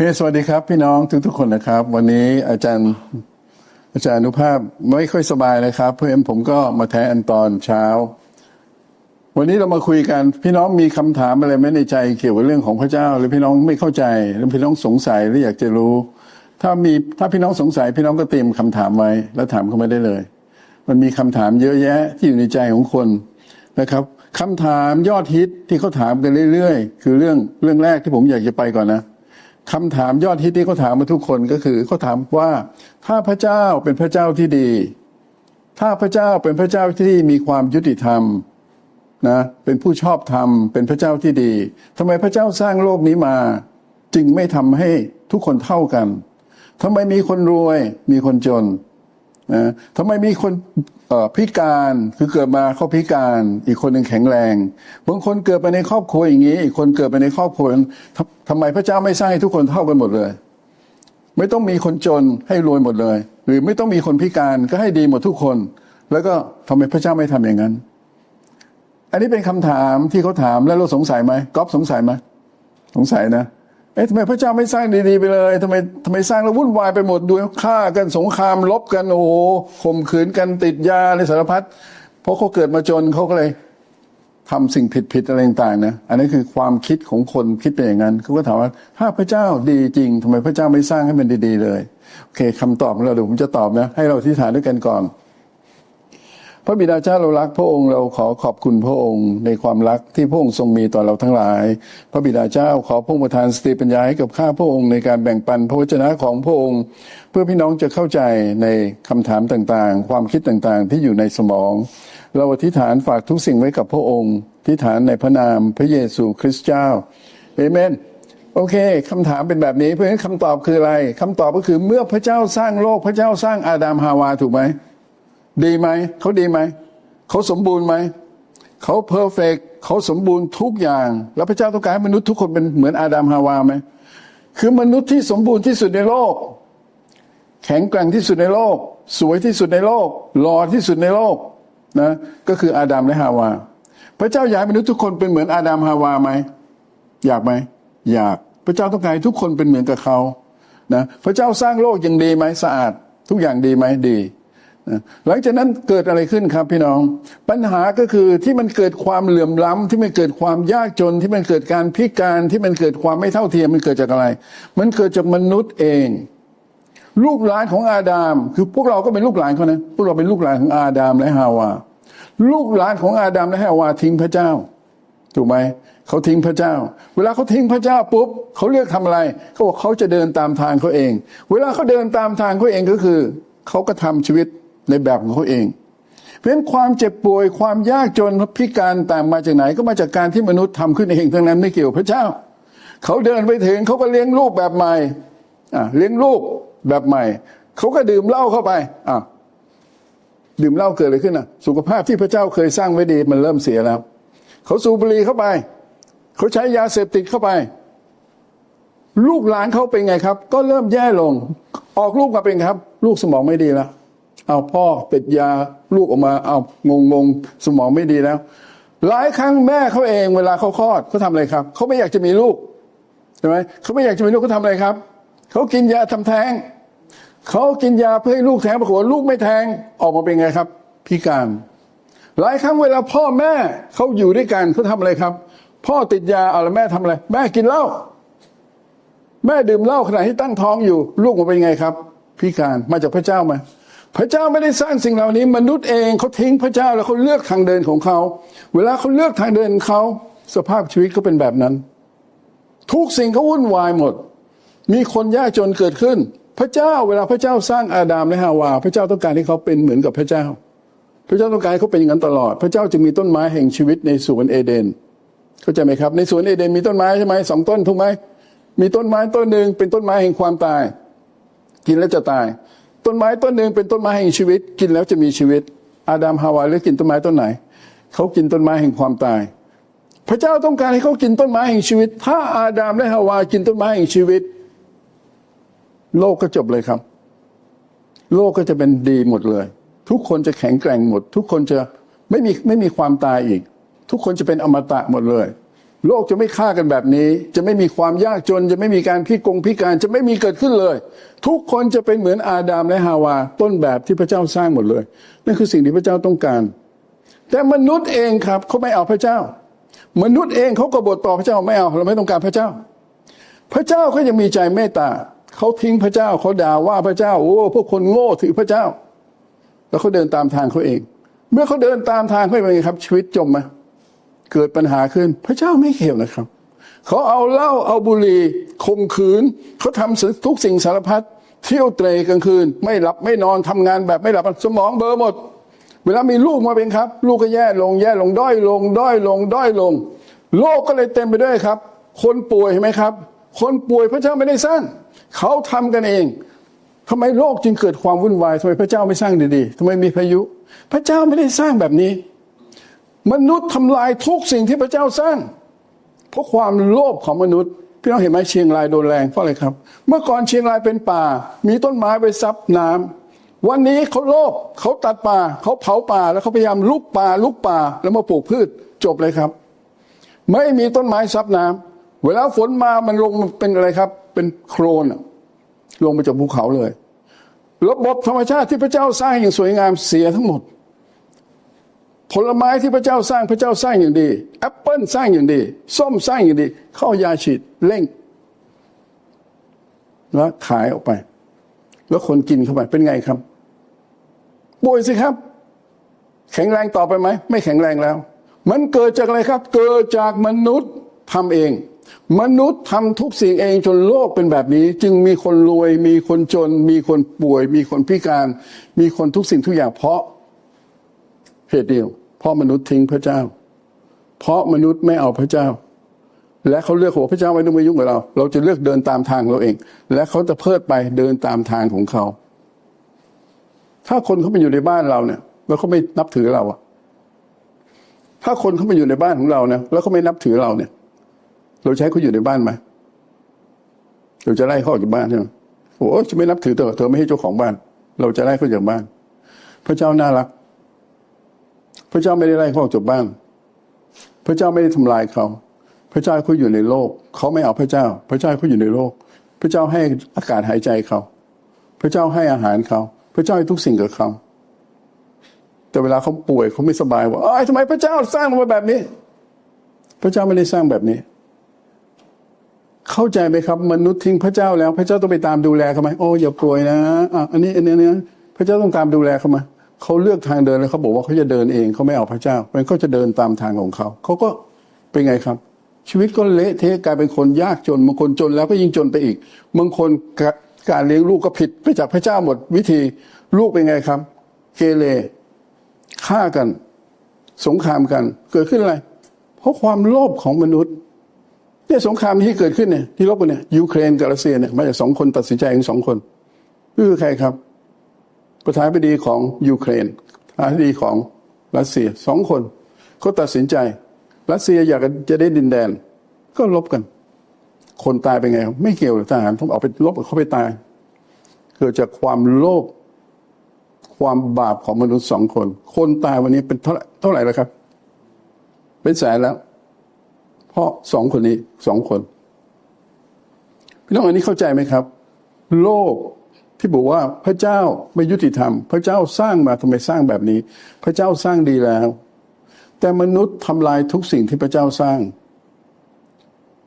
คสวัสดีครับ พี่น้องทุกทุกๆคนนะครับ วันนี้อาจารย์อาจารย์อนุภาพไม่ค่อยสบายเลยครับ เพื่อนผมก็มาแทนตอนเช้า วันนี้เรามาคุยกัน พี่น้องมีคำถามอะไรไหมในใจเกี่ยวกับเรื่องของพระเจ้า หรือพี่น้องไม่เข้าใจหรือพี่น้องสงสัยหรืออยากจะรู้ ถ้ามีถ้าพี่น้องสงสัย พี่น้องก็เตรียมคำถามไว้ แล้วถามเข้ามาได้เลย มันมีคำถามเยอะแยะที่อยู่ในใจของคนนะครับคำถามยอดฮิตที่เขาถามกันเรื่อยๆ คือเรื่องเรื่องแรกที่ผมอยากจะไปก่อนนะ คำถามยอดฮิตที่เขาถามมาทุกคนก็คือเขาถามว่า ถ้าพระเจ้าเป็นพระเจ้าที่ดี ถ้าพระเจ้าเป็นพระเจ้าที่มีความยุติธรรมนะเป็นผู้ชอบธรรม เป็นพระเจ้าที่ดีทำไมพระเจ้าสร้างโลกนี้มา จึงไม่ทำให้ทุกคนเท่ากันทำไมมีคนรวยมีคนจน นะทำไมมีคนพิการคือเกิดมาเขาพิการ อีกคนหนึ่งแข็งแรงบางคนเกิดไปในครอบครัวอย่างนี้ อีกคนเกิดไปในครอบครัวทำทำไมพระเจ้าไม่สร้างให้ทุกคนเท่ากันหมดเลย ไม่ต้องมีคนจนให้รวยหมดเลย หรือไม่ต้องมีคนพิการก็ให้ดีหมดทุกคน แล้วก็ทำไมพระเจ้าไม่ทำอย่างนั้น อันนี้เป็นคำถามที่เขาถามแล้วเราสงสัยไหมก๊อฟสงสัยไหมสงสัยนะ เอ๊ะทำไมพระเจ้าไม่สร้างดีๆไปเลยทำไมทำไมสร้างแล้ววุ่นวายไปหมดดูฆ่ากันสงครามลบกันโอ้โหข่มขืนกันติดยาในสารพัดเพราะเขาเกิดมาจนเขาก็เลยทำสิ่งผิดๆอะไรต่างๆนะอันนี้คือความคิดของคนคิดเป็นอย่างนั้นเขาก็ถามว่าถ้าพระเจ้าดีจริงทำไมพระเจ้าไม่สร้างให้มันดี ๆ เลย โอเคคำตอบของเราเดี๋ยวผมจะตอบนะ ให้เราที่ฐานด้วยกันก่อน พระบิดาเจ้าเรารักพระองค์เราขอขอบคุณพระองค์ ในความรักที่พระองค์ทรงมีต่อเราทั้งหลาย พระบิดาเจ้าขอพระองค์ประทานสติปัญญาให้กับข้าพระองค์ในการแบ่งปันพระวจนะของพระองค์ เพื่อพี่น้องจะเข้าใจในคำถามต่างๆ ความคิดต่างๆ ที่อยู่ในสมอง เราอธิษฐานฝากทุกสิ่งไว้กับพระองค์อธิษฐานในพระนามพระเยซูคริสต์เจ้าเอเมนโอเคคำถามเป็นแบบนี้เพราะฉะนั้นคำตอบคืออะไรคำตอบก็คือเมื่อพระเจ้าสร้างโลกพระเจ้าสร้างอาดัมฮาวาถูกไหม ดีไหม เขาดีไหม เขาสมบูรณ์ไหม เขาเพอร์เฟกเขาสมบูรณ์ทุกอย่าง แล้วพระเจ้าต้องการให้มนุษย์ทุกคนเป็นเหมือนอาดัมฮาวาไหม คือมนุษย์ที่สมบูรณ์ที่สุดในโลก แข็งแกร่งที่สุดในโลก สวยที่สุดในโลก หล่อที่สุดในโลกนะก็คืออาดัมและฮาวา พระเจ้าอยากให้มนุษย์ทุกคนเป็นเหมือนอาดัมฮาวาไหม อยากไหม อยาก พระเจ้าต้องการให้ทุกคนเป็นเหมือนกับเขานะพระเจ้าสร้างโลกยังดีไหมสะอาด ทุกอย่างดีไหมดี หลังจากนั้นเกิดอะไรขึ้นครับพี่น้อง ปัญหาก็คือที่มันเกิดความเหลื่อมล้ำที่มันเกิดความยากจน ที่มันเกิดการพิการที่มันเกิดความไม่เท่าเทียมมันเกิดจากอะไร มันเกิดจากมนุษย์เอง ลูกหลานของอาดาม คือพวกเราก็เป็นลูกหลานเขานะพวกเราเป็นลูกหลานของอาดามและฮาวา ลูกหลานของอาดามและฮาวาทิ้งพระเจ้า ถูกไหมเขาทิ้งพระเจ้า เวลาเขาทิ้งพระเจ้าปุ๊บเขาเลือกทำอะไรเขาบอกเขาจะเดินตามทางเขาเอง เวลาเขาเดินตามทางเขาเองก็คือเขาก็ทำชีวิต ในแบบของเขาเอง เพราะฉะนั้นความเจ็บป่วยความยากจนพิการต่างมาจากไหนก็มาจากการที่มนุษย์ทำขึ้นเองทั้งนั้นไม่เกี่ยวพระเจ้า เขาเดินไปถึงเขาก็เลี้ยงลูกแบบใหม่อะเลี้ยงลูกแบบใหม่ เขาก็ดื่มเหล้าเข้าไปอะดื่มเหล้าเกิดอะไรขึ้นอะ สุขภาพที่พระเจ้าเคยสร้างไว้ดีมันเริ่มเสียแล้ว เขาสูบบุหรี่เข้าไป เขาใช้ยาเสพติดเข้าไป ลูกหลานเขาเป็นไงครับ ก็เริ่มแย่ลง ออกลูกมาเป็นครับ ลูกสมองไม่ดีแล้ว เอาพ่อติดยาลูกออกมาเอางงงสมองไม่ดีแล้ว หลายครั้งแม่เขาเองเวลาเขาคลอดเขาทำอะไรครับเขาไม่อยากจะมีลูกใช่ไหมเขาไม่อยากจะมีลูกเขาทำอะไรครับเขากินยาทำแท้งเขากินยาเพื่อให้ลูกแท้งปรากฏว่าลูกไม่แท้งออกมาเป็นไงครับ พิการ หลายครั้งเวลาพ่อแม่เขาอยู่ด้วยกันเขาทำอะไรครับ พ่อติดยาเอาแล้วแม่ทำอะไร แม่กินเหล้าแม่ดื่มเหล้าขณะที่ตั้งท้องอยู่ ลูกมันเป็นไงครับ พิการมาจากพระเจ้าไหม พระเจ้าไม่ได้สร้างสิ่งเหล่านี้ มนุษย์เองเขาทิ้งพระเจ้าแล้วเขาเลือกทางเดินของเขา เวลาเขาเลือกทางเดินของเขาสภาพชีวิตก็เป็นแบบนั้น ทุกสิ่งเขาวุ่นวายหมด มีคนยากจนเกิดขึ้น พระเจ้าเวลาพระเจ้าสร้างอาดามและฮาวา พระเจ้าต้องการให้เขาเป็นเหมือนกับพระเจ้า พระเจ้าต้องการให้เขาเป็นอย่างนั้นตลอด พระเจ้าจึงมีต้นไม้แห่งชีวิตในสวนเอเดนเข้าใจไหมครับ ในสวนเอเดนมีต้นไม้ใช่ไหมสองต้นถูกไหมมีต้นไม้ต้นหนึ่งเป็นต้นไม้แห่งความตาย กินแล้วจะตาย ต้นไม้ต้นหนึ่งเป็นต้นไม้แห่งชีวิต กินแล้วจะมีชีวิต อาดัมฮาวาเลือกกินต้นไม้ต้นไหน เขากินต้นไม้แห่งความตาย พระเจ้าต้องการให้เขากินต้นไม้แห่งชีวิต ถ้าอาดัมและฮาวากินต้นไม้แห่งชีวิต โลกก็จบเลยครับ โลกก็จะเป็นดีหมดเลย ทุกคนจะแข็งแกร่งหมด ทุกคนจะไม่มีไม่มีความตายอีก ทุกคนจะเป็นอมตะหมดเลย โลกจะไม่ฆ่ากันแบบนี้ จะไม่มีความยากจน จะไม่มีการพิกงพิการจะไม่มีเกิดขึ้นเลย ทุกคนจะเป็นเหมือนอาดามและฮาวา ต้นแบบที่พระเจ้าสร้างหมดเลย นั่นคือสิ่งที่พระเจ้าต้องการ แต่มนุษย์เองครับเขาไม่เอาพระเจ้า มนุษย์เองเขากบฏต่อพระเจ้าไม่เอาเราไม่ต้องการพระเจ้า พระเจ้าเขายังมีใจเมตตาเขาทิ้งพระเจ้าเขาด่าว่าพระเจ้า โอ้พวกคนโง่ถือพระเจ้า แล้วเขาเดินตามทางเขาเอง เมื่อเขาเดินตามทางเขาเองครับชีวิตจมไหม เกิดปัญหาขึ้น พระเจ้าไม่เกี่ยวนะครับ เขาเอาเหล้าเอาบุหรี่ข่มขืน เขาทำทุกสิ่งสารพัดเที่ยวเตรกลางคืน ไม่หลับไม่นอนทำงานแบบไม่หลับสมองเบลอหมด เวลามีลูกมาเป็นครับ ลูกก็แย่ลงแย่ลงด้อยลง ด้อยลง ด้อยลง โลกก็เลยเต็มไปด้วยครับ คนป่วยเห็นไหมครับ คนป่วยพระเจ้าไม่ได้สร้างเขาทำกันเองทำไมโลกจึงเกิดความวุ่นวายทำไมพระเจ้าไม่สร้างดีๆทำไมมีพายุ พระเจ้าไม่ได้สร้างแบบนี้ มนุษย์ทำลายทุกสิ่งที่พระเจ้าสร้าง เพราะความโลภของมนุษย์ พี่น้องเห็นไหมเชียงรายโดนแรงเพราะอะไรครับ เมื่อก่อนเชียงรายเป็นป่า มีต้นไม้ไปซับน้ำวันนี้เขาโลภเขาตัดป่า เขาเผาป่าแล้วเขาพยายามลุกป่าลุกป่า แล้วมาปลูกพืชจบเลยครับ ไม่มีต้นไม้ซับน้ำเวลาฝนมามันลงเป็นอะไรครับ เป็นโครนลงมาจากภูเขาเลย ระบบธรรมชาติที่พระเจ้าสร้างอย่างสวยงามเสียทั้งหมด ผลไม้ที่พระเจ้าสร้างพระเจ้าสร้างอย่างดีแอปเปิลสร้างอย่างดี ส้มสร้างอย่างดี เข้ายาฉีดเร่ง แล้วขายออกไป แล้วคนกินเข้าไปเป็นไงครับป่วยสิครับ แข็งแรงต่อไปไหม ไม่แข็งแรงแล้ว มันเกิดจากอะไรครับ เกิดจากมนุษย์ทำเอง มนุษย์ทำทุกสิ่งเองจนโลกเป็นแบบนี้ จึงมีคนรวย มีคนจน มีคนป่วย มีคนพิการ มีคนทุกสิ่งทุกอย่างเพราะ เหตุเดียว เพราะมนุษย์ทิ้งพระเจ้า เพราะมนุษย์ไม่เอาพระเจ้า และเขาเลือกหัวพระเจ้าไว้ต้องมายุ่งกับเรา เราจะเลือกเดินตามทางเราเอง และเขาจะเพิดไปเดินตามทางของเขา ถ้าคนเขาไปอยู่ในบ้านเราเนี่ย แล้วเขาไม่นับถือเราอะถ้าคนเขาไปอยู่ในบ้านของเราเนี่ยแล้วเขาไม่นับถือเราเนี่ย เราใช้เขาอยู่ในบ้านไหมเราจะไล่เขาออกจากบ้านใช่ไหมโอ้จะไม่นับถือเธอเธอไม่ให้เจ้าของบ้าน เราจะไล่เขาจากบ้าน พระเจ้าน่ารัก ระเจ้าไม่ได้ไล่เขาออกจากบ้าน พระเจ้าไม่ได้ทำลายเขา พระเจ้าเขาอยู่ในโลก เขาไม่เอาพระเจ้า พระเจ้าเขาอยู่ในโลก พระเจ้าให้อากาศหายใจเขา พระเจ้าให้อาหารเขา พระเจ้าให้ทุกสิ่งกับเขาแต่เวลาเขาป่วยเขาไม่สบายว่าเอ้ยทำไมพระเจ้าสร้างมาแบบนี้ พระเจ้าไม่ได้สร้างแบบนี้ เข้าใจไหมครับ มนุษย์ทิ้งพระเจ้าแล้ว พระเจ้าต้องไปตามดูแลเขาไหมโอ้อย่าป่วยนะอะอันนี้อันนี้อันนี้พระเจ้าต้องตามดูแลเขาไหม เขาเลือกทางเดินแล้วเขาบอกว่าเขาจะเดินเองเขาไม่เอาพระเจ้าเพราะฉะนั้นเขาจะเดินตามทางของเขาเขาก็เป็นไงครับ ชีวิตก็เละเทะกลายเป็นคนยากจนบางคนจนแล้วก็ยิ่งจนไปอีกบางคนกะการเลี้ยงลูกก็ผิดไปจากพระเจ้าหมดวิธีลูกเป็นไงครับ เกเรฆ่ากัน สงครามกัน เกิดขึ้นอะไร เพราะความโลภของมนุษย์เนี่ยสงครามที่เกิดขึ้นเนี่ยที่รบกันเนี่ยยูเครนกับรัสเซียเนี่ยมาจากสองคนตัดสินใจเองสองคนคือใครครับ ประธานาธิบดีของยูเครนประธานาธิบดีของรัสเซียสองคนเขาตัดสินใจ รัสเซียอยากจะได้ดินแดน ก็ลบกัน คนตายเป็นไง ไม่เกี่ยวทหารต้องเอาไปลบเขาไปตาย เกิดจากความโลภความบาปของมนุษย์สองคน คนตายวันนี้เป็นเท่าไหร่เท่าไหร่แล้วครับ เป็นแสนแล้ว เพราะสองคนนี้สองคน พี่น้องอันนี้เข้าใจไหมครับ โลก ที่บอกว่าพระเจ้าไม่ยุติธรรม พระเจ้าสร้างมาทำไมสร้างแบบนี้ พระเจ้าสร้างดีแล้ว แต่มนุษย์ทำลายทุกสิ่งที่พระเจ้าสร้าง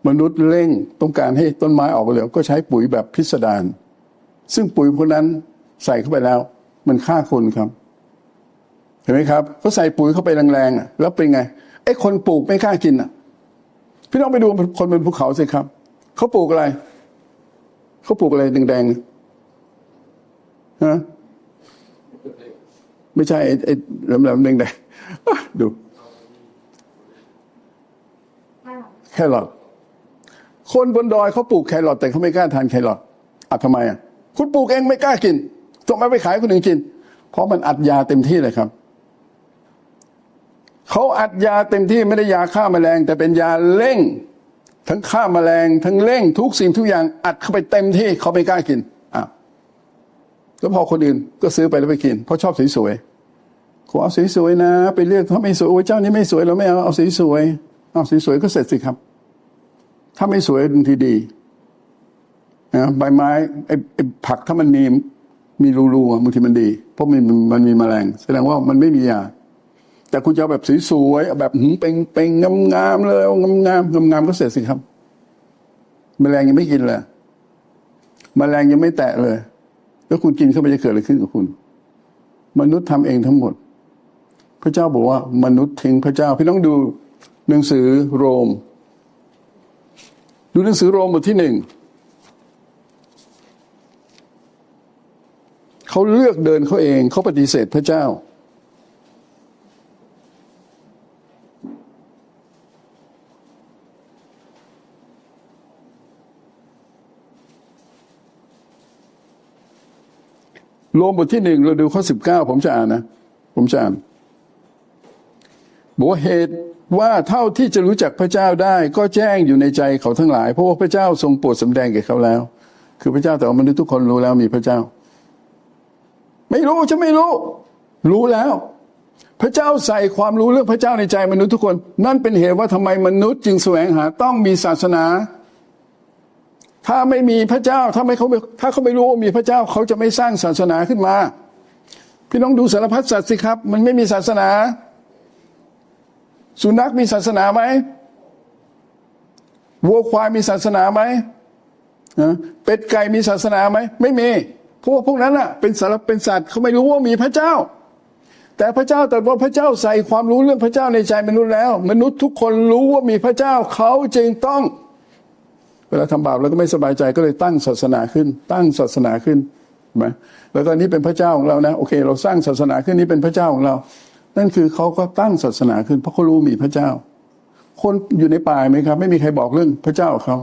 มนุษย์เร่งต้องการให้ต้นไม้ออกมาเร็วก็ใช้ปุ๋ยแบบพิสดารซึ่งปุ๋ยพวกนั้นใส่เข้าไปแล้ว มันฆ่าคนครับ เห็นไหมครับเขาใส่ปุ๋ยเข้าไปแรงๆอะแล้วเป็นไงไอ้คนปลูกไม่กล้ากินอะ พี่น้องไปดูคนบนภูเขาสิครับเขาปลูกอะไรเขาปลูกอะไรแดงๆ ฮะไม่ใช่ไอ้ไอ้แหลมๆแดงๆอะดู แครอทคนบนดอยเขาปลูกแครอทแต่เขาไม่กล้าทานแครอทอะทำไมอะ คุณปลูกเองไม่กล้ากินต้องมไปขายคนอื่นกิน เพราะมันอัดยาเต็มที่เลยครับเขาอัดยาเต็มที่ไม่ได้ยาฆ่าแมลง แต่เป็นยาเร่ง ทั้งฆ่าแมลง ทั้งเร่งทุกสิ่งทุกอย่างอัดเข้าไปเต็มที่เขาไม่กล้ากิน แล้วพอคนอื่นก็ซื้อไปแล้วไปกิน เพราะชอบสวยๆขอเอาสวยๆนะ ไปเลือกถ้าไม่สวยโอ้ยเจ้านี้ไม่สวยเราไม่เอาเอาสวยๆเอาสวยๆก็เสร็จสิครับ ถ้าไม่สวยบางทีดีนะใบไม้ไอ้ไอ้ผักถ้ามันมีมีรูๆบางทีมันดี เพราะมันมันมีแมลง แสดงว่ามันไม่มียาแต่คุณจะเอาแบบสวยๆแบบหืมเป่งเป่งงามๆเลยเอางามๆงามๆก็เสร็จสิครับแมลงยังไม่กินเลยแมลงยังไม่แตะเลย แล้วคุณกินเข้าไปจะเกิดอะไรขึ้นกับคุณ มนุษย์ทำเองทั้งหมด พระเจ้าบอกว่ามนุษย์ทิ้งพระเจ้าพี่ต้องดูหนังสือโรม ดูหนังสือโรมบทที่หนึ่งเขาเลือกเดินเขาเองเขาปฏิเสธพระเจ้า โรมบทที่หนึ่งเราดูข้อสิบเก้าผมจะอ่านนะ ผมจะอ่านบอกว่าเหตุว่าเท่าที่จะรู้จักพระเจ้าได้ ก็แจ้งอยู่ในใจเขาทั้งหลาย เพราะว่าพระเจ้าทรงโปรดสำแดงแก่เขาแล้ว คือพระเจ้าแต่ว่ามนุษย์ทุกคนรู้แล้วมีพระเจ้า ไม่รู้จะไม่รู้ รู้แล้ว พระเจ้าใส่ความรู้เรื่องพระเจ้าในใจมนุษย์ทุกคน นั่นเป็นเหตุว่าทำไมมนุษย์จึงแสวงหาต้องมีศาสนา ถ้าไม่มีพระเจ้าถ้าไม่เขาถ้าเขาไม่รู้ว่ามีพระเจ้าเขาจะไม่สร้างศาสนาขึ้นมา พี่น้องดูสารพัดสัตว์สิครับ มันไม่มีศาสนา สุนัขมีศาสนาไหมวัวควายมีศาสนาไหมเป็ดไก่มีศาสนาไหมไม่มีเพราะว่าพวกนั้นอะ เป็นสารเป็นสัตว์เขาไม่รู้ว่ามีพระเจ้า แต่พระเจ้าแต่ว่าพระเจ้าใส่ความรู้เรื่องพระเจ้าในใจมนุษย์แล้ว มนุษย์ทุกคนรู้ว่ามีพระเจ้าเขาจึงต้อง เวลาทำบาปเราก็ไม่สบายใจก็เลยตั้งศาสนาขึ้น ตั้งศาสนาขึ้นนไหมแล้วก็นี่เป็นพระเจ้าของเรานะโอเค เราสร้างศาสนาขึ้นนี่เป็นพระเจ้าของเรา นั่นคือเขาก็ตั้งศาสนาขึ้นเพราะเขารู้มีพระเจ้า คนอยู่ในป่าไหมครับ ไม่มีใครบอกเรื่องพระเจ้าของเขา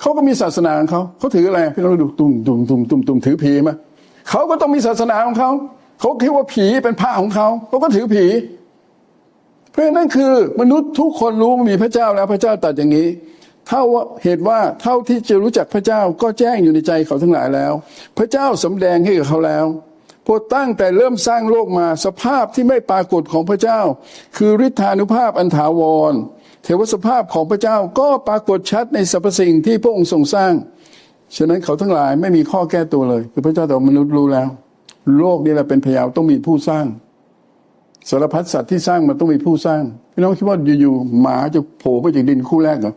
เขาก็มีศาสนาของเขาเขาถืออะไรพี่น้องดูตุ่มตุ่มตุ่มตุ่มตุ่มถือผีมาเขาก็ต้องมีศาสนาของเขาเขาคิดว่าผีเป็นพระของเขาเขาก็ถือผี เพราะนั้นคือ มนุษย์ทุกคนรู้มีพระเจ้าแล้วพระเจ้าตรัดอย่างนี้ เท่าว่าเหตุว่าเท่าที่จะรู้จักพระเจ้าก็แจ้งอยู่ในใจเขาทั้งหลายแล้ว พระเจ้าสำแดงให้กับเขาแล้วพราะตั้งแต่เริ่มสร้างโลกมาสภาพที่ไม่ปรากฏของพระเจ้า คือฤทธานุภาพอันถาวร เทวสภาพของพระเจ้าก็ปรากฏชัดในสรรพสิ่งที่พระองค์ทรงสร้าง ฉะนั้นเขาทั้งหลายไม่มีข้อแก้ตัวเลย คือพระเจ้าแต่ว่ามนุษย์รู้แล้ว โลกนี้แหละเป็นพยาวต้องมีผู้สร้างสารพัดสัตว์ที่สร้างมันต้องมีผู้สร้างพี่น้องคิดว่าอยู่ๆหมาจะโผล่มาจากดินคู่แรกเหรอ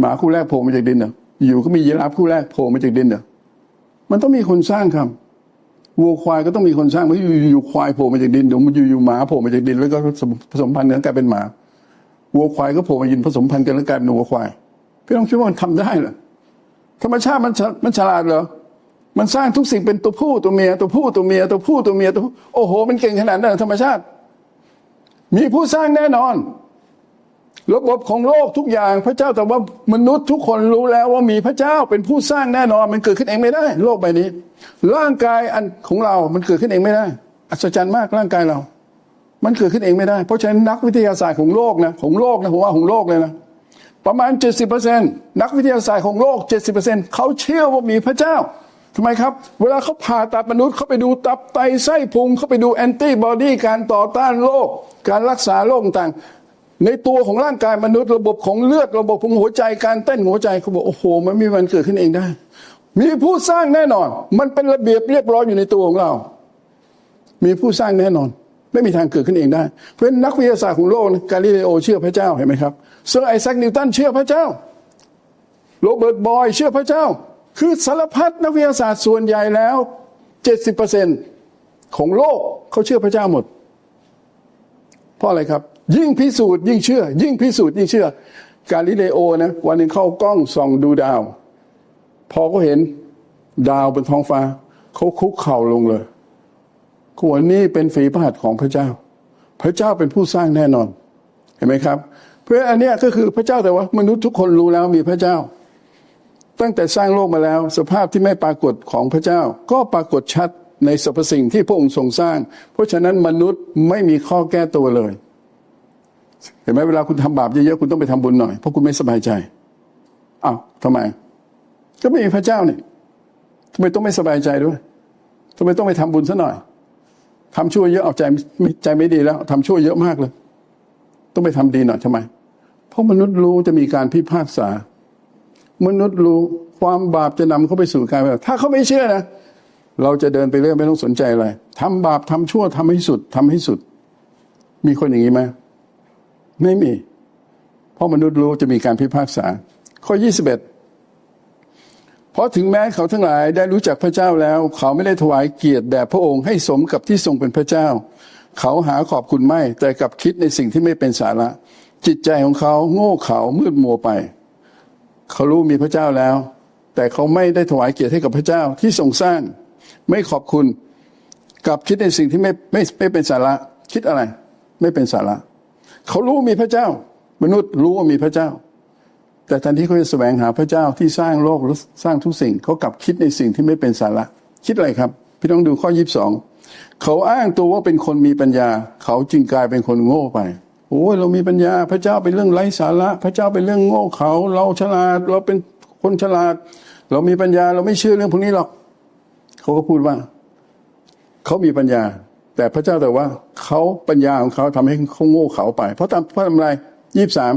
หมาคู่แรกโผล่มาจากดินเหรออยู่ก็มียีราฟคู่แรกโผล่มาจากดินเหรอมันต้องมีคนสร้างครับวัวควายก็ต้องมีคนสร้างไม่อยู่ๆควายโผล่มาจากดินเดี๋ยวมันอยู่ๆหมาโผล่มาจากดิน แล้วก็ผสมพันธุ์กันกลายเป็นหมาวัวควายก็โผล่มายินผสมพันธุ์กันแล้วกลายเป็นวัวควายพี่น้องคิดว่ามันทำได้เหรอธรรมชาติมันมันฉลาดเหรอมันสร้างทุกสิ่งเป็นตัวผู้ตัวเมียตัวผู้ตัวเมียตัวผู้ตัวเมียตัวผู้โอ้โห มันเก่งขนาดนั้นธรรมชาติ มีผู้สร้างแน่นอน ระบบของโลกทุกอย่างพระเจ้าแต่ว่ามนุษย์ทุกคนรู้แล้วว่ามีพระเจ้าเป็นผู้สร้างแน่นอน มันเกิดขึ้นเองไม่ได้ โลกใบนี้ ร่างกายอันของเรา มันเกิดขึ้นเองไม่ได้ อัศจรรย์มากร่างกายเรา มันเกิดขึ้นเองไม่ได้ เพราะฉะนั้นนักวิทยาศาสตร์ของโลกนะของโลกนะผมว่าของโลกเลยนะประมาณ 70%นักวิทยาศาสตร์ของโลก 70%เขาเชื่อว่ามีพระเจ้าทำไมครับ เวลาเขาผ่าตัดมนุษย์เขาไปดูตับไตไส้พุงเขาไปดูแอนติบอดีการต่อต้านโรคการรักษาโรคต่าง ในตัวของร่างกายมนุษย์ระบบของเลือดระบบของหัวใจการเต้นหัวใจเขาบอกโอ้โห มันไมมีวันเกิดขึ้นเองได้ มีผู้สร้างแน่นอน มันเป็นระเบียบเรียบร้อยอยู่ในตัวของเรา มีผู้สร้างแน่นอน ไม่มีทางเกิดขึ้นเองได้ เพราะฉะนั้นนักวิทยาศาสตร์ของโลกนะกาลิเลโอเชื่อพระเจ้าเห็นไหมครับเซอร์ไอแซคนิวตันเชื่อพระเจ้าโรเบิร์ตบอยเชื่อพระเจ้า คือสารพัดนักวิทยาศาสตร์ส่วนใหญ่แล้ว70%ของโลกเขาเชื่อพระเจ้าหมด เพราะอะไรครับ ยิ่งพิสูจน์ยิ่งเชื่อ ยิ่งพิสูจน์ยิ่งเชื่อกาลิเลโอนะวันหนึ่งเข้ากล้องส่องดูดาว พอเขาเห็นดาวบนท้องฟ้าเขาคุกเข่าลงเลยขาบอกนี่เป็นฝีพระหัตถ์ของพระเจ้า พระเจ้าเป็นผู้สร้างแน่นอน เห็นไหมครับ เพราะอันนี้ก็คือพระเจ้าแต่ว่ามนุษย์ทุกคนรู้แล้วมีพระเจ้า ตั้งแต่สร้างโลกมาแล้ว สภาพที่ไม่ปรากฏของพระเจ้า ก็ปรากฏชัดในสรรพสิ่งที่พระองค์ทรงสร้าง เพราะฉะนั้นมนุษย์ไม่มีข้อแก้ตัวเลย เห็นไหมเวลาคุณทำบาปเยอะๆคุณต้องไปทำบุญหน่อยเพราะคุณไม่สบายใจอ้าวทำไม ก็ไม่มีพระเจ้านี่ทำไมต้องไม่สบายใจด้วยทำไมต้องไปทำบุญซะหน่อยทำชั่วเยอะเอาใจไม่ใจไม่ดีแล้วทำชั่วเยอะมากเลย ต้องไปทำดีหน่อยทำไม เพราะมนุษย์รู้จะมีการพิพากษา มนุษย์รู้ความบาปจะนำเขาไปสู่การแบบถ้าเขาไม่เชื่อนะเราจะเดินไปเรื่อยไม่ต้องสนใจอะไรทำบาปทำชั่วทำให้สุดทำให้สุด มีคนอย่างนี้ไหม ไม่มี เพราะมนุษย์รู้จะมีการพิพากษา ข้อ 21 เพราะถึงแม้เขาทั้งหลายได้รู้จักพระเจ้าแล้ว เขาไม่ได้ถวายเกียรติแด่พระองค์ให้สมกับที่ทรงเป็นพระเจ้า เขาหาขอบคุณไม่ แต่กลับคิดในสิ่งที่ไม่เป็นสาระ จิตใจของเขาโง่เขามืดมัวไป เขารู้มีพระเจ้าแล้ว แต่เขาไม่ได้ถวายเกียรติให้กับพระเจ้าที่ทรงสร้าง ไม่ขอบคุณกลับคิดในสิ่งที่ไม่ไม่ไม่เป็นสาระ คิดอะไร ไม่เป็นสาระ เขารู้มีพระเจ้า มนุษย์รู้ว่ามีพระเจ้า แต่ทันที่เขาจะแสวงหาพระเจ้าที่สร้างโลกและสร้างทุกสิ่งเขากลับคิดในสิ่งที่ไม่เป็นสาระ คิดอะไรครับ พี่ต้องดูข้อยีิบสองเขาอ้างตัวว่าเป็นคนมีปัญญา เขาจึงกลายเป็นคนโง่ไปโอ้ยเรามีปัญญาพระเจ้าเป็นเรื่องไร้สาระ พระเจ้าเป็นเรื่องโง่เขา เราฉลาดเราเป็นคนฉลาด เรามีปัญญาเราไม่เชื่อเรื่องพวกนี้หรอกเขาก็พูดว่า เขามีปัญญา แต่พระเจ้าแต่ว่าเขาปัญญาของเขาทำให้เขาโง่เขาไป เพราะทำเพระทำอะไรยี่สาม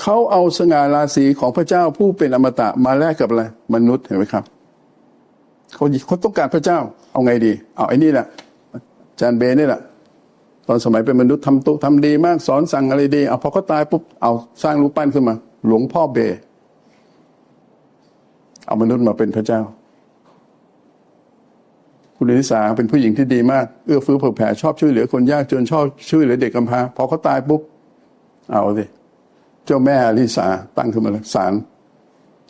เขาเอาสง่าราศีของพระเจ้าผู้เป็นอมตะมาแลกกับอะไรมนุษย์เห็นไหมครับเขาเขาต้องการพระเจ้าเอาไงดี เอาไอ้นี่แหละอาจารย์เบนี่แหละตอนสมัยเป็นมนุษย์ทำตุทำดีมากสอนสั่งอะไรดี เอาพอเขาตายปุ๊บเอาสร้างรูปปั้นขึ้นมา หลวงพ่อเบ เอามนุษย์มาเป็นพระเจ้า คุณลิสาเป็นผู้หญิงที่ดีมาก เอื้อเฟื้อเผื่อแผ่ชอบช่วยเหลือคนยากจนชอบช่วยเหลือเด็กกำพร้าพอเขาตายปุ๊บเอาสิเจ้าแม่ลิสาตั้งขึ้นมาเลยศาล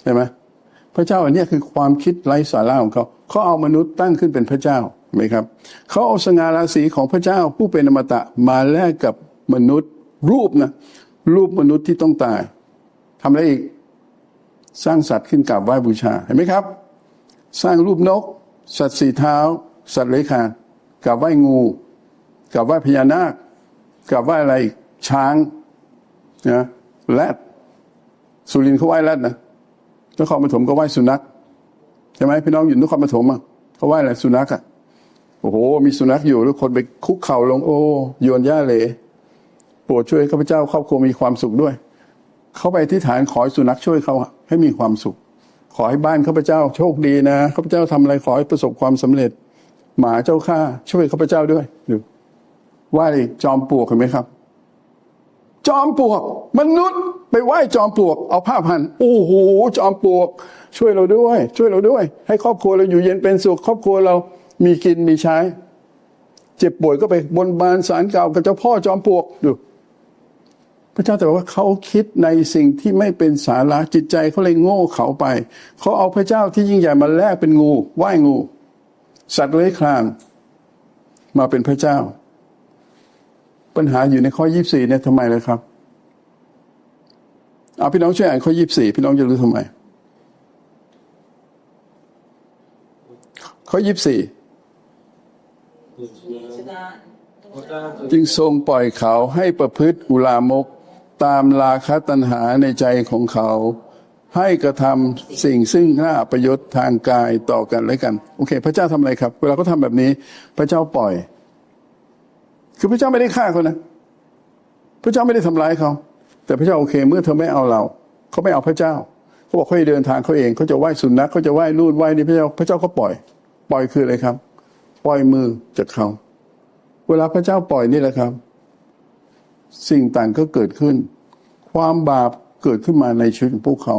ใช่ไหมพระเจ้าอันนี้คือความคิดไร้สาระของเขาเขาเอามนุษย์ตั้งขึ้นเป็นพระเจ้าเห็นไหมครับเขาเอาสง่าราศีของพระเจ้าผู้เป็นอมตะมาแลกกับมนุษย์รูปนะรูปมนุษย์ที่ต้องตายทำอะไรอีก สร้างสัตว์ขึ้นกราบไหว้บูชาเห็นไหมครับ สร้างรูปนก สัตว์สีเท้า สัตว์เลื้อยคลานกราบไหว้งูกราบไหว้พญานาคกราบไหว้อะไรช้างนะแรดสุรินเขาไหว้แรดนะนครปฐมก็ไหว้สุนัขใช่ไหมพี่น้องอยู่นครปฐมอะเขาไหว้อะไรสุนัขอะโอ้โห มีสุนัขอยู่แล้วคนไปคุกเข่าลงโอ้โยนหญ้าเหลโปรดช่วยข้าพเจ้าครอบครัวมีความสุขด้วย เขาไปที่ฐานขอสุนัขช่วยเขาให้มีความสุข ขอให้บ้านข้าพเจ้าโชคดีนะข้าพเจ้าทำอะไรขอให้ประสบความสำเร็จ หมาเจ้าข้าช่วยข้าพเจ้าด้วยดูไหว้จอมปลวกเห็นไหมครับ จอมปลวก มนุษย์ไปไหว้จอมปลวกเอาผ้าพันโอ้โหจอมปลวก ช่วยเราด้วย ช่วยเราด้วย ให้ครอบครัวเราอยู่เย็นเป็นสุขครอบครัวเรามีกินมีใช้ เจ็บป่วยก็ไปบนบานสารเก่ากับเจ้าพ่อจอมปลวกดู พระเจ้าแต่ว่าเขาคิดในสิ่งที่ไม่เป็นสาระจิตใจเขาเลยโง่เขาไป เขาเอาพระเจ้าที่ยิ่งใหญ่มาแลกเป็นงูไหว้งู สัตว์เลื้อยคลานมาเป็นพระเจ้า ปัญหาอยู่ในข้อยี่สี่เนี่ยทำไมเลยครับเอาพี่น้องช่วยอ่านข้อยี่สี่พี่น้องจะรู้ทำไมข้อยี่สี่จึงทรงปล่อยเขาให้ประพฤติอุลามก ตามราคะตัณหาในใจของเขา ให้กระทำสิ่งซึ่งน่าประโยชน์ทางกายต่อกันและกันโอเค พระเจ้าทำอะไรครับ เวลาเขาทาแบบนี้ พระเจ้าปล่อย คือพระเจ้าไม่ได้ฆ่าเขานะพระเจ้าไม่ได้ทำร้ายเขาแต่พระเจ้าโอเค เมื่อเธอไม่เอาเรา เขาไม่เอาพระเจ้าเขาบอกเขาจะเดินทางเขาเองเขาจะไหว้สุนัขเขาจะไหว้นู่นไหว้นี่พระเจ้าพระเจ้าก็ปล่อย ปล่อยคืออะไรครับ ปล่อยมือจากเขา เวลาพระเจ้าปล่อยนี่แหละครับ สิ่งต่างก็เกิดขึ้น ความบาปเกิดขึ้นมาในชีวิตของพวกเขา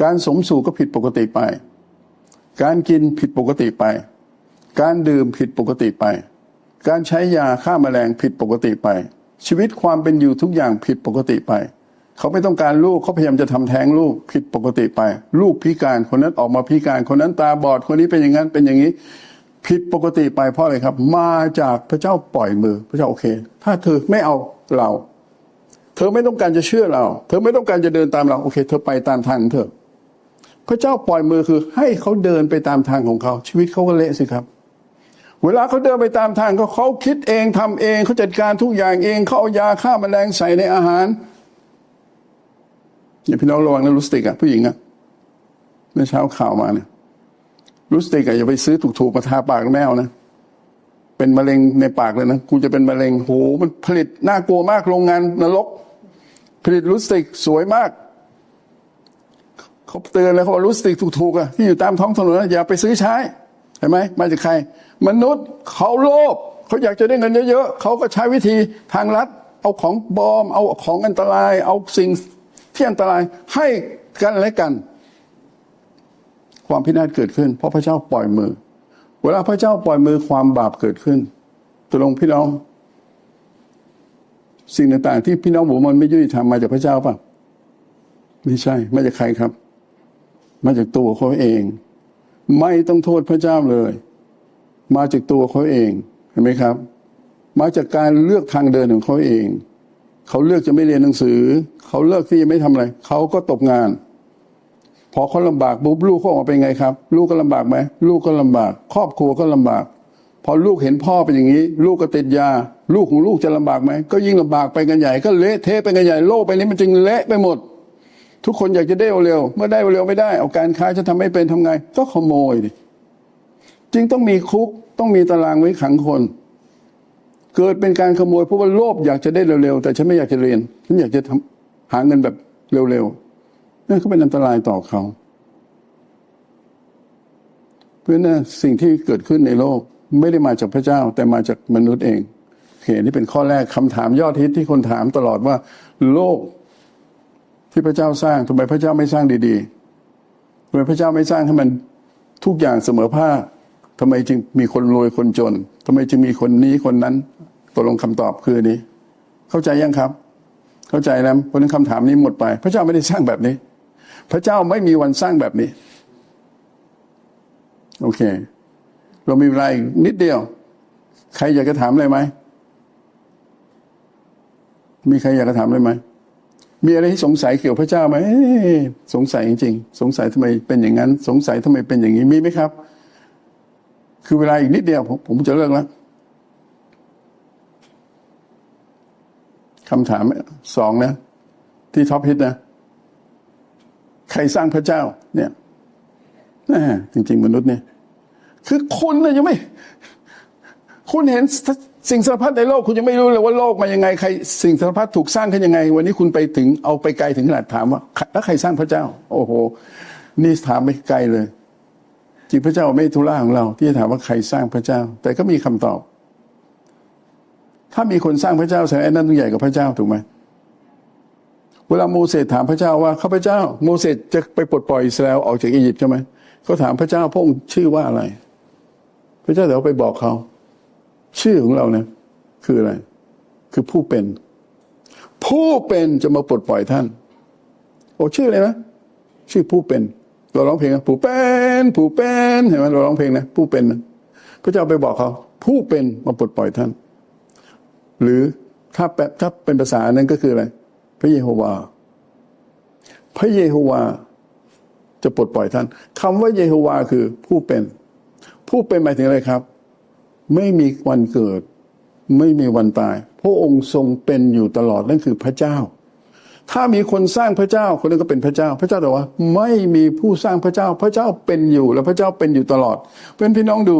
การสมสู่ก็ผิดปกติไป การกินผิดปกติไป การดื่มผิดปกติไป การใช้ยาฆ่าแมลงผิดปกติไป ชีวิตความเป็นอยู่ทุกอย่างผิดปกติไป เขาไม่ต้องการลูกเขาพยายามจะทำแท้งลูกผิดปกติไป ลูกพิการคนนั้นออกมาพิการคนนั้นตาบอดคนนี้เป็นอย่างนั้นเป็นอย่างนี้ผิดปกติไปเพราะอะไรครับ มาจากพระเจ้าปล่อยมือ พระเจ้าโอเค ถ้าเธอไม่เอา เรา เธอไม่ต้องการจะเชื่อเรา เธอไม่ต้องการจะเดินตามเรา โอเค เธอไปตามทางเธอพระเจ้าปล่อยมือคือให้เขาเดินไปตามทางของเขา ชีวิตเขาก็เละสิครับ เวลาเขาเดินไปตามทางเขาเขาคิดเองทำเองเขาจัดการทุกอย่างเองเขาเอายาฆ่าแมลงใส่ในอาหารอย่าพี่น้องระวังนะลูสติกอะผู้หญิงอะเมื่อเช้าข่าวมาเนี่ยรู้สติกอะอย่าไปซื้อถูกๆมาทาปากแมวนะ เป็นมะเร็งในปากเลยนะกูจะเป็นมะเร็งโหมันผลิตน่ากลัวมากโรงงานนรก ผลิตลิปสติกสวยมากเขาเตือนเลยเขาบอกลิปสติกถูกๆอะที่อยู่ตามท้องถนนอย่าไปซื้อใช้เห็นไหมมาจากใคร มนุษย์เขาโลภเขาอยากจะได้เงินเยอะๆเขาก็ใช้วิธีทางลัดเอาของบอม เอาของอันตราย เอาสิ่งที่อันตรายให้กันและกัน ความพินาศเกิดขึ้น เพราะพระเจ้าปล่อยมือ เวลาพระเจ้าปล่อยมือความบาปเกิดขึ้นตกลงพี่น้อง สิ่งต่างๆ ที่พี่น้องบอกว่มันไม่ยุติธรรมมาจากพระเจ้าป่ะไม่ใช่มาจากใครครับ มาจากตัวเขาเอง ไม่ต้องโทษพระเจ้าเลย มาจากตัวเขาเองเห็นไหมครับ มาจากการเลือกทางเดินของเขาเอง เขาเลือกจะไม่เรียนหนังสือ เขาเลือกที่จะไม่ทำอะไร เขาก็ตกงาน พอเขาลำบากปุ๊บลูกเขาออกมาเป็นไงครับ ลูกก็ลำบากไหมลูกก็ลำบาก ครอบครัวก็ลำบาก พอลูกเห็นพ่อเป็นอย่างนี้ ลูกก็ติดยา ลูกของลูกจะลำบากไหมก็ยิ่งลำบากไปกันใหญ่ก็เละเทะไปกันใหญ่โลกไปนี้มันจึงเละไปหมด ทุกคนอยากจะได้เร็วเมื่อได้เร็วไม่ได้เอาการค้าจะทำให้เป็นทำไง ก็ขโมยดิจึงต้องมีคุกต้องมีตารางไว้ขังคนเกิดเป็นการขโมยเพราะว่าโลภอยากจะได้เร็วๆ แต่ฉันไม่อยากจะเรียน ฉันอยากจะทำหาเงินแบบเร็วๆ นั่นก็เป็นอันตรายต่อเขา เพราะนั้นสิ่งที่เกิดขึ้นในโลกไม่ได้มาจากพระเจ้า แต่มาจากมนุษย์เองโอเคนี่เป็นข้อแรกคำถามยอดฮิตที่คนถามตลอดว่า โลกที่พระเจ้าสร้างทำไมพระเจ้าไม่สร้างดีๆทำไมพระเจ้าไม่สร้างให้มันทุกอย่างเสมอภาคทำไมจึงมีคนรวยคนจนทำไมจึงมีคนนี้คนนั้นตกลงคำตอบคือนนี้ เข้าใจยังครับ เข้าใจแล้วเพราะนั้นคำถามนี้หมดไป พระเจ้าไม่ได้สร้างแบบนี้ พระเจ้าไม่มีวันสร้างแบบนี้ โอเค เรามีเวลาอีกนิดเดียว ใครอยากจะถามอะไรไหมมีใครอยากจะถามอะไรไหมมีอะไรที่สงสัยเกี่ยวกับพระเจ้าไหมสงสัยจริงๆ สงสัยทำไมเป็นอย่างนั้น สงสัยทำไมเป็นอย่างนี้มีไหมครับ คือเวลาอีกนิดเดียว ผมผมจะเลิกแล้วคำถามสองนะ ที่ท็อปฮิตนะ ใครสร้างพระเจ้า เนี่ยน่จริง ๆ มนุษย์เนี่ย คือคุณนะยังไม่ คุณเห็นสิ่งสารพัดในโลกคุณยังไม่รู้เลยว่าโลกมายังไงใครสิ่งสารพัดถูกสร้างขึ้นยังไง วันนี้คุณไปถึงเอาไปไกลถึงขนาดถามว่าแล้วใครสร้างพระเจ้า โอ้โห นี่ถามไม่ไกลเลยจริงพระเจ้าไม่ทุล่าของเรา ที่จะถามว่าใครสร้างพระเจ้า แต่ก็มีคำตอบ ถ้ามีคนสร้างพระเจ้าแสดงนั่นต้องใหญ่กว่าพระเจ้าถูกไหม เวลาโมเสสถามพระเจ้าว่าข้าพเจ้า โมเสสจะไปปลดปล่อยอิสราเอลออกจากอียิปต์ใช่ไหมเขาถามพระเจ้าพระองค์ชื่อว่าอะไร พระเจ้าเดี๋ยวไปบอกเขา ชื่อของเราเนี่ยคืออะไร คือผู้เป็น ผู้เป็นจะมาปลดปล่อยท่าน โอ้ชื่ออะไรนะชื่อผู้เป็น เราร้องเพลงนะผู้เป็นผู้เป็นเห็นไหมเราร้องเพลงนะผู้เป็นนะพระเจ้าไปบอกเขา ผู้เป็นมาปลดปล่อยท่าน หรือถ้าแปลถ้าเป็นภาษานั้นก็คืออะไร พระเยโฮวา พระเยโฮวาจะปลดปล่อยท่านคำว่าเยโฮวาคือผู้เป็น ผู้เป็นหมายถึงอะไรครับ ไม่มีวันเกิด ไม่มีวันตาย พระองค์ทรงเป็นอยู่ตลอดนั่นคือพระเจ้า ถ้ามีคนสร้างพระเจ้าคนนั้นก็เป็นพระเจ้า พระเจ้าบอกว่า ไม่มีผู้สร้างพระเจ้า พระเจ้าเป็นอยู่และพระเจ้าเป็นอยู่ตลอด เพื่อนพี่น้องดู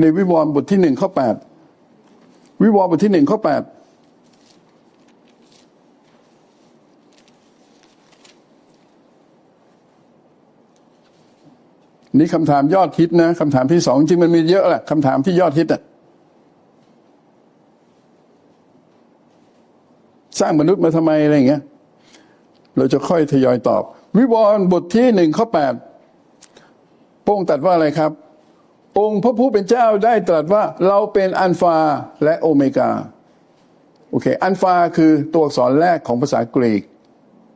ในวิวรณ์บทที่หนึ่งข้อแปดวิวรณ์บทที่หนึ่งข้อแปด นี่คำถามยอดฮิตนะคำถามที่สองจริงมันมีเยอะแหละคำถามที่ยอดฮิตอะสร้างมนุษย์มาทำไมอะไรอย่างเงี้ย เราจะค่อยทยอยตอบ วิวรณ์บทที่หนึ่งข้อแปดพระองค์ตรัสว่าอะไรครับ องค์พระผู้เป็นเจ้าได้ตรัสว่าเราเป็นอัลฟาและโอเมกา โอเค อัลฟาคือตัวอักษรแรกของภาษากรีก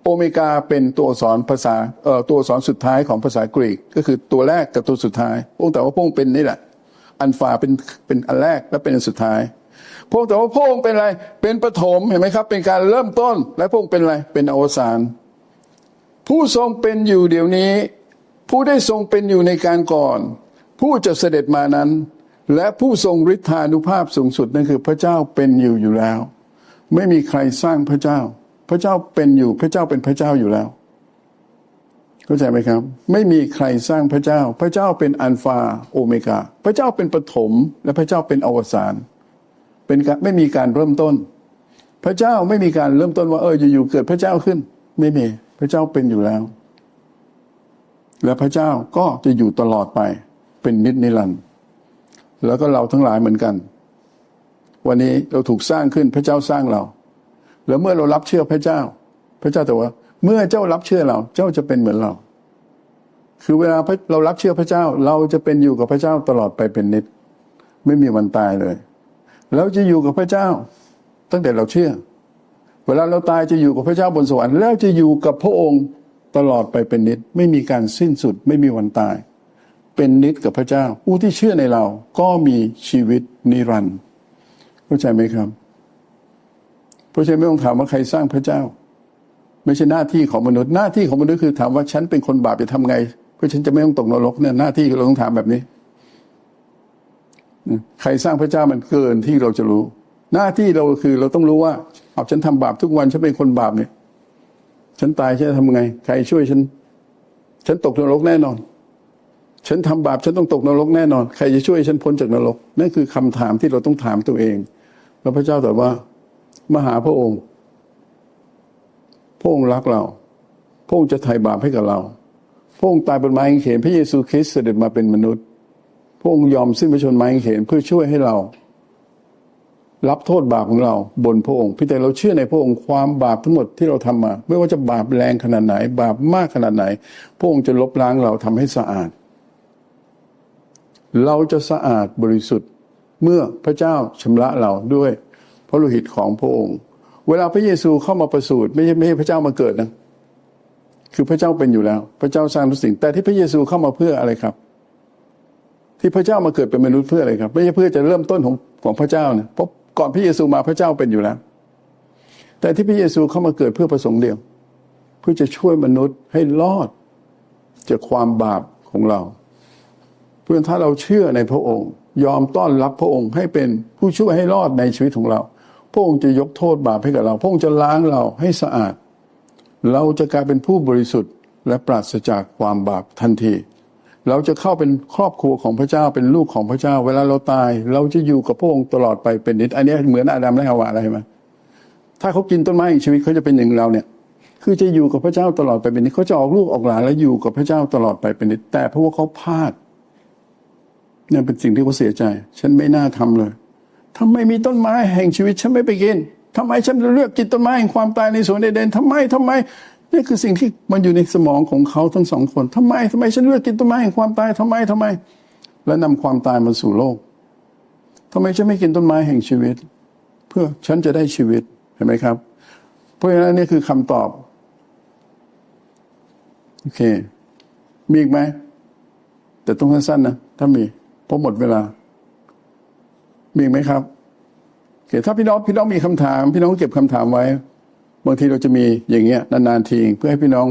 โอเมกาเป็นตัวอักษรภาษาเอ่อตัวอักษรสุดท้ายของภาษากรีก ก็คือตัวแรกกับตัวสุดท้ายพระองค์แต่ว่าพระองค์เป็นนี่แหละ อัลฟาเป็นเป็นอันแรกและเป็นอันสุดท้ายพระองค์แต่ว่าพระองค์เป็นอะไร เป็นปฐมเห็นไหมครับ เป็นการเริ่มต้น และพระองค์เป็นอะไรเป็นอวสานผู้ทรงเป็นอยู่เดี๋ยวนี้ ผู้ได้ทรงเป็นอยู่ในการก่อน ผู้จะเสด็จมานั้น และผู้ทรงฤทธานุภาพสูงสุดนั่นคือพระเจ้าเป็นอยู่อยู่แล้ว ไม่มีใครสร้างพระเจ้า พระเจ้าเป็นอยู่พระเจ้าเป็นพระเจ้าอยู่แล้ว เข้าใจไหมครับ ไม่มีใครสร้างพระเจ้า พระเจ้าเป็นอัลฟาโอเมกา พระเจ้าเป็นปฐมและพระเจ้าเป็นอวสานเป็นไม่มีการเริ่มต้น พระเจ้าไม่มีการเริ่มต้นว่าเอออยู่ๆเกิดพระเจ้าขึ้น ไม่มีพระเจ้าเป็นอยู่แล้ว และพระเจ้าก็จะอยู่ตลอดไปเป็นนิจนิรันดร์แล้วก็เราทั้งหลายเหมือนกัน วันนี้เราถูกสร้างขึ้นพระเจ้าสร้างเรา แล้วเมื่อเรารับเชื่อพระเจ้า พระเจ้าแต่ว่า เมื่อเจ้ารับเชื่อเรา เจ้าจะเป็นเหมือนเรา คือเวลาเรารับเชื่อพระเจ้า เราจะเป็นอยู่กับพระเจ้าตลอดไปเป็นนิจไม่มีวันตายเลยเราจะอยู่กับพระเจ้า ตั้งแต่เราเชื่อ เวลาเราตายจะอยู่กับพระเจ้าบนสวรรค์แล้วจะอยู่กับพระองค์ตลอดไปเป็นนิจไม่มีการสิ้นสุด ไม่มีวันตาย เป็นนิจกับพระเจ้า ผู้ที่เชื่อในเราก็มีชีวิตนิรันดร์เข้าใจไหมครับ เพราะฉะนั้นไม่ต้องถามว่าใครสร้างพระเจ้า ไม่ใช่หน้าที่ของมนุษย์หน้าที่ของมนุษย์คือถามว่าฉันเป็นคนบาปจะทำไง เพื่อฉันจะไม่ต้องตกนรกเนี่ยหน้าที่เราต้องถามแบบนี้ใครสร้างพระเจ้ามันเกินที่เราจะรู้ หน้าที่เราคือเราต้องรู้ว่าเอาฉันทำบาปทุกวันฉันเป็นคนบาปเนี่ย ฉันตายฉันจะทำไง ใครช่วยฉัน ฉันตกนรกแน่นอน ฉันทำบาปฉันต้องตกนรกแน่นอน ใครจะช่วยฉันพ้นจากนรกนั่นคือคำถามที่เราต้องถามตัวเอง แล้วพระเจ้าตรัสว่า มาหาพระองค์ พระองค์รักเรา พระองค์จะไถ่บาปให้กับเรา พระองค์ตายบนไม้กางเขนพระเยซูคริสต์เสด็จมาเป็นมนุษย์ พระองค์ยอมสิ้นพระชนม์ไม้กางเขนเพื่อช่วยให้เรา รับโทษบาปของเราบนพระองค์พี่แต่เราเชื่อในพระองค์ความบาปทั้งหมดที่เราทำมา ไม่ว่าจะบาปแรงขนาดไหน บาปมากขนาดไหน พระองค์จะลบล้างเราทำให้สะอาด เราจะสะอาดบริสุทธิ์เมื่อพระเจ้าชำระเราด้วย ระโลหิตของพระองค์ เวลาพระเยซูเข้ามาประสูติไม่ใช่ไม่ใช่พระเจ้ามาเกิดนะคือพระเจ้าเป็นอยู่แล้ว พระเจ้าสร้างทุกสิ่ง แต่ที่พระเยซูเข้ามาเพื่ออะไรครับ ที่พระเจ้ามาเกิดเป็นมนุษย์เพื่ออะไรครับ ไม่ใช่เพื่อจะเริ่มต้นของของพระเจ้านะเพราะก่อนพระเยซูมาพระเจ้าเป็นอยู่แล้ว แต่ที่พระเยซูเข้ามาเกิดเพื่อประสงค์เดียว เพื่อจะช่วยมนุษย์ให้รอดจากความบาปของเรา เพื่อถ้าเราเชื่อในพระองค์ ยอมต้อนรับพระองค์ให้เป็นผู้ช่วยให้รอดในชีวิตของเรา พระองค์จะยกโทษบาปให้กับเรา พระองค์จะล้างเราให้สะอาด เราจะกลายเป็นผู้บริสุทธิ์ และปราศจากความบาปทันที เราจะเข้าเป็นครอบครัวของพระเจ้าเป็นลูกของพระเจ้า เวลาเราตาย เราจะอยู่กับพระองค์ตลอดไปเป็นนิจอันนี้เหมือนอาดัมและฮาวาอะไรไหมถ้าเขากินต้นไม้ชีวิตเขาจะเป็นอย่างเราเนี่ย คือจะอยู่กับพระเจ้าตลอดไปเป็นนิจเขาจะออกลูกออกหลานและอยู่กับพระเจ้าตลอดไปเป็นนิจแต่เพราะว่าเขาพลาดเนี่ยเป็นสิ่งที่เขาเสียใจ ฉันไม่น่าทำเลย ทำไมมีต้นไม้แห่งชีวิตฉันไม่ไปกินทำไมฉันเลือกกินต้นไม้แห่งความตายในสวนเอเดนทำไมทำไมนี่คือสิ่งที่มันอยู่ในสมองของเขาทั้งสองคนทำไมทำไมฉันเลือกกินต้นไม้แห่งความตายทำไมทำไม และนำความตายมาสู่โลกทำไมฉันไม่กินต้นไม้แห่งชีวิต เพื่อฉันจะได้ชีวิตเห็นไหมครับ เพราะฉะนั้นนี่คือคำตอบโอเค มีอีกไหม แต่ต้องสั้นๆนะ ถ้ามีเพราะหมดเวลา มีไหมครับโอเคถ้าพี่น้องพี่น้องมีคำถาม พี่น้องเก็บคำถามไว้ บางทีเราจะมีอย่างเงี้ยนานๆทีเพื่อให้พี่น้อง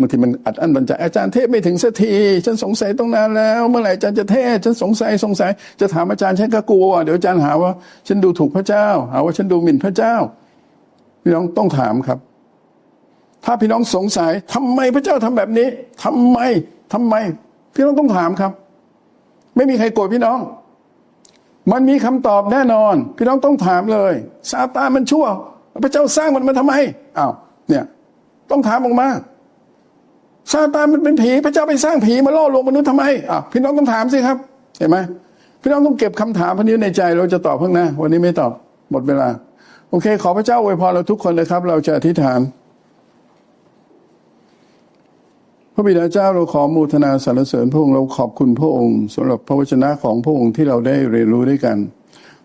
บางทีมันอัดอั้นบันใจอาจารย์เทศไม่ถึงสักทีฉันสงสัยต้องนานแล้ว เมื่อไหร่อาจารย์จะเทศฉันสงสัยสงสัย จะถามอาจารย์ฉันก็กลัวเดี๋ยวอาจารย์หาว่า ฉันดูถูกพระเจ้า หาว่าฉันดูหมิ่นพระเจ้า พี่น้องต้องถามครับ ถ้าพี่น้องสงสัยทำไมพระเจ้าทำแบบนี้ทำไมทำไม พี่น้องต้องถามครับ ไม่มีใครโกรธพี่น้อง มันมีคำตอบแน่นอน พี่น้องต้องถามเลยซาตานมันชั่ว พระเจ้าสร้างมันมาทำไมอ้าวเนี่ย ต้องถามออกมาซาตานมันเป็นผีพระเจ้าไปสร้างผีมาล่อลวงมนุษย์ทำไมอ้าวพี่น้องต้องถามสิครับ เห็นไหมพี่น้องต้องเก็บคำถามพวกนี้ในใจเราจะตอบข้างน้าวันนี้ไม่ตอบหมดเวลา โอเค ขอพระเจ้าอวยพรเราทุกคนเลยครับ เราจะอธิษฐาน พ ระบิดาเจ้าเราขอมูทนาสรรเสริญพระองค์เราขอบคุณพระองค์สำหรับพระวจนะของพระองค์ที่เราได้เรียนรู้ด้วยกัน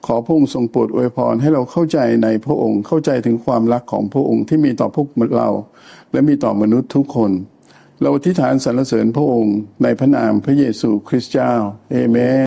ขอพระองค์ทรงโปรดอวยพรให้เราเข้าใจในพระองค์เข้าใจถึงความรักของพระองค์ที่มีต่อพวกเรา และมีต่อมนุษย์ทุกคน เราอธิษฐานสรรเสริญพระองค์ในพระนามพระเยซูคริสต์เจ้าเอเมน